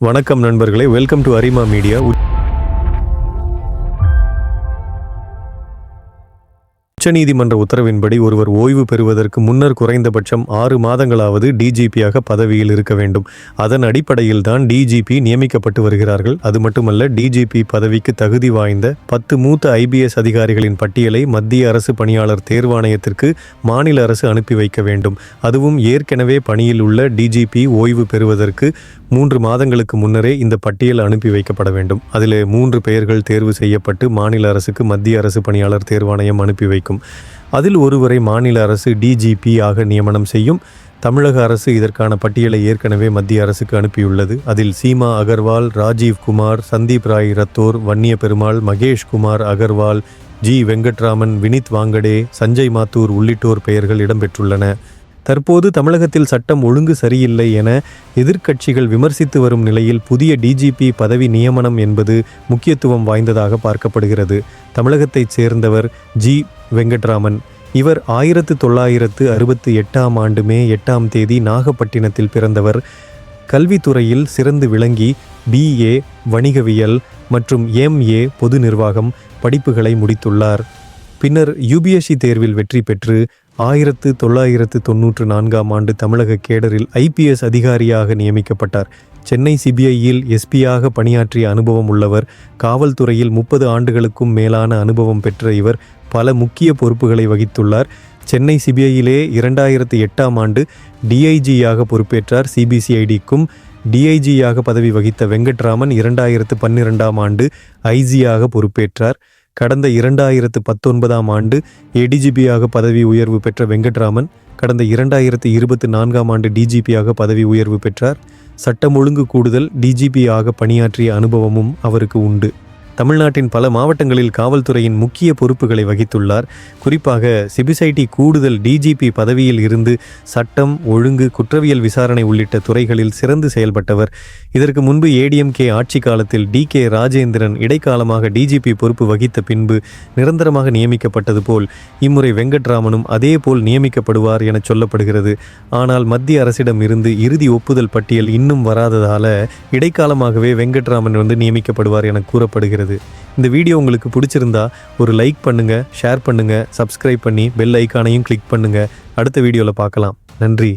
வணக்கம் நண்பர்களே welcome to Arima media உச்சநீதிமன்ற உத்தரவின்படி ஒருவர் ஓய்வு பெறுவதற்கு முன்னர் குறைந்தபட்சம் ஆறு மாதங்களாவது டிஜிபியாக பதவியில் இருக்க வேண்டும். அதன் அடிப்படையில் தான் டிஜிபி நியமிக்கப்பட்டு வருகிறார்கள். அது மட்டுமல்ல டிஜிபி பதவிக்கு தகுதி வாய்ந்த பத்து மூத்த ஐபிஎஸ் அதிகாரிகளின் பட்டியலை மத்திய அரசு பணியாளர் தேர்வாணையத்திற்கு மாநில அரசு அனுப்பி வைக்க வேண்டும். அதுவும் ஏற்கனவே பணியில் உள்ள டிஜிபி ஓய்வு பெறுவதற்கு மூன்று மாதங்களுக்கு முன்னரே இந்த பட்டியல் அனுப்பி வைக்கப்பட வேண்டும். அதில் மூன்று பெயர்கள் தேர்வு செய்யப்பட்டு மாநில அரசுக்கு மத்திய அரசு பணியாளர் தேர்வாணையம் அனுப்பி வைக்கும். அதில் ஒருவரை மாநில அரசு டிஜிபி ஆக நியமனம் செய்யும் தமிழக அரசு இதற்கான பட்டியலை ஏற்கனவே மத்திய அரசுக்கு அனுப்பியுள்ளது. அதில் சீமா அகர்வால் ராஜீவ் குமார் சந்தீப் ராய் ரத்தோர் வன்னிய பெருமாள் மகேஷ் குமார் அகர்வால் ஜி. வெங்கட்ராமன் வினித் வாங்கடே சஞ்சய் மாத்தூர் உள்ளிட்டோர் பெயர்கள் இடம்பெற்றுள்ளன. தற்போது தமிழகத்தில் சட்டம் ஒழுங்கு சரியில்லை என எதிர்க்கட்சிகள் விமர்சித்து வரும் நிலையில் புதிய டிஜிபி பதவி நியமனம் என்பது முக்கியத்துவம் வாய்ந்ததாக பார்க்கப்படுகிறது. தமிழகத்தைச் சேர்ந்தவர் ஜி. வெங்கட்ராமன். இவர் ஆயிரத்து தொள்ளாயிரத்து அறுபத்தி எட்டாம் ஆண்டு மே எட்டாம் தேதி நாகப்பட்டினத்தில் பிறந்தவர். கல்வித்துறையில் சிறந்து விளங்கி பிஏ வணிகவியல் மற்றும் எம்ஏ பொது நிர்வாகம் படிப்புகளை முடித்துள்ளார். பின்னர் யுபிஎஸ்சி தேர்வில் வெற்றி பெற்று ஆயிரத்து தொள்ளாயிரத்து தொன்னூற்று நான்காம் ஆண்டு தமிழக கேடரில் ஐபிஎஸ் அதிகாரியாக நியமிக்கப்பட்டார். சென்னை சிபிஐயில் எஸ்பியாக பணியாற்றிய அனுபவம் உள்ளவர் காவல்துறையில் முப்பது ஆண்டுகளுக்கும் மேலான அனுபவம் பெற்ற இவர் பல முக்கிய பொறுப்புகளை வகித்துள்ளார். சென்னை சிபிஐயிலே இரண்டாயிரத்து எட்டாம் ஆண்டு டிஐஜியாக பொறுப்பேற்றார். சிபிசிஐடிக்கும் டிஐஜியாக பதவி வகித்த வெங்கட்ராமன் இரண்டாயிரத்து பன்னிரெண்டாம் ஆண்டு ஐஜியாக பொறுப்பேற்றார். கடந்த இரண்டாயிரத்து பத்தொன்பதாம் ஆண்டு ஏடிஜிபியாக பதவி உயர்வு பெற்ற வெங்கட்ராமன் கடந்த இரண்டாயிரத்து இருபத்தி நான்காம் ஆண்டு டிஜிபியாக பதவி உயர்வு பெற்றார். சட்டம் ஒழுங்கு கூடுதல் டிஜிபியாக பணியாற்றிய அனுபவமும் அவருக்கு உண்டு. தமிழ்நாட்டின் பல மாவட்டங்களில் காவல்துறையின் முக்கிய பொறுப்புகளை வகித்துள்ளார். குறிப்பாக சிபிசைடி கூடுதல் டிஜிபி பதவியில் இருந்து சட்டம் ஒழுங்கு குற்றவியல் விசாரணை உள்ளிட்ட துறைகளில் சிறந்து செயல்பட்டவர். இதற்கு முன்பு ஏடிஎம்கே ஆட்சி காலத்தில் டி கே ராஜேந்திரன் இடைக்காலமாக டிஜிபி பொறுப்பு வகித்த பின்பு நிரந்தரமாக நியமிக்கப்பட்டது போல் இம்முறை வெங்கட்ராமனும் அதேபோல் நியமிக்கப்படுவார் என சொல்லப்படுகிறது. ஆனால் மத்திய அரசிடம் இருந்து இறுதி ஒப்புதல் பட்டியல் இன்னும் வராததால இடைக்காலமாகவே வெங்கட்ராமன் வந்து நியமிக்கப்படுவார் என கூறப்படுகிறது. இந்த வீடியோ உங்களுக்கு பிடிச்சிருந்தா ஒரு லைக் பண்ணுங்க ஷேர் பண்ணுங்க சப்ஸ்கிரைப் பண்ணி பெல் ஐக்கானையும் கிளிக் பண்ணுங்க. அடுத்த வீடியோவில் பார்க்கலாம். நன்றி.